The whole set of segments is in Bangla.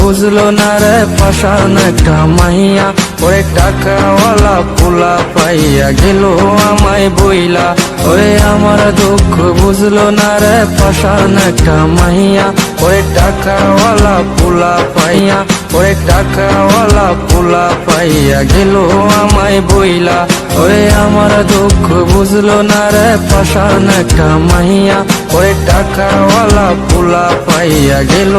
বুঝলো না রে পাশান একটা মাইয়া। ওরে টাকাওয়ালা পোলা পাইয়া গেল আমায় বইলা। ওরে আমার দুঃখ বুঝলো না রে পাশান একটা মাইয়া। ওরে টাকাওয়ালা পোলা পাইয়া, ওরে টাকাওয়ালা পোলা পাইয়া গেল আমায় বইলা। ওরে আমার দুঃখ বুঝলো না রে পাশান একটা মাইয়া। ওরে টাকাওয়ালা পোলা পাইয়া গেল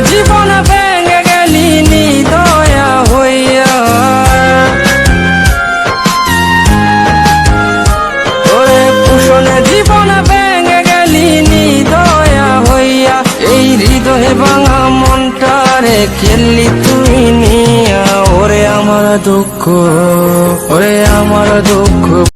জীবন ভেঙে গেলি, নিদয়া হইয়া। ওরে পুষণে জীবন ভেঙে গেলি, নিদয়া হইয়া। এই হৃদয়ে ভাঙা মনটারে খেললি তুই নিয়া। ওরে আমার দুঃখ, ওরে আমার দুঃখ।